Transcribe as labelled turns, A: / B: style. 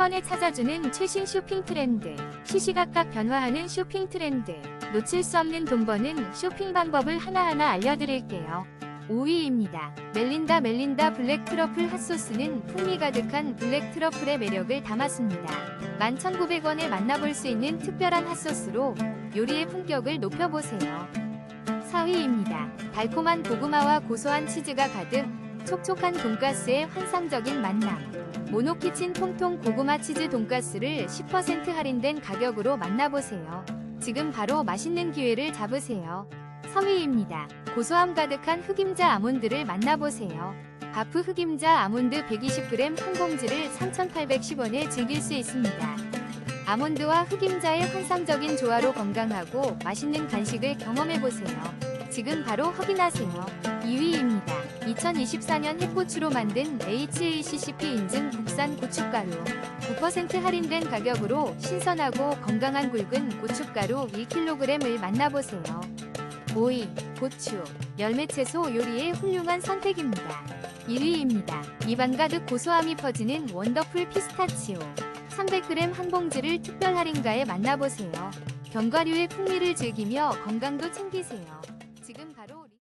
A: 번에 찾아주는 최신 쇼핑 트렌드. 시시각각 변화하는 쇼핑 트렌드. 놓칠 수 없는 돈 버는 쇼핑 방법을 하나하나 알려드릴게요. 5위입니다. 멜린다 멜린다 블랙 트러플 핫소스는 풍미 가득한 블랙 트러플의 매력을 담았습니다. 11,900원에 만나볼 수 있는 특별한 핫소스로 요리의 품격을 높여보세요. 4위입니다. 달콤한 고구마와 고소한 치즈가 가득 촉촉한 돈가스의 환상적인 만남. 모노키친 통통 고구마 치즈 돈가스를 10% 할인된 가격으로 만나보세요. 지금 바로 맛있는 기회를 잡으세요. 3위입니다. 고소함 가득한 흑임자 아몬드를 만나보세요. 바프 흑임자 아몬드 120g 한 봉지를 3,810원에 즐길 수 있습니다. 아몬드와 흑임자의 환상적인 조화로 건강하고 맛있는 간식을 경험해보세요. 지금 바로 확인하세요. 2위입니다. 2024년 햇고추로 만든 HACCP 인증 국산 고춧가루. 9% 할인된 가격으로 신선하고 건강한 굵은 고춧가루 1kg을 만나보세요. 5위, 고추. 열매채소 요리의 훌륭한 선택입니다. 1위입니다. 입안 가득 고소함이 퍼지는 원더풀 피스타치오. 300g 한 봉지를 특별 할인가에 만나보세요. 견과류의 풍미를 즐기며 건강도 챙기세요. 지금 바로 리-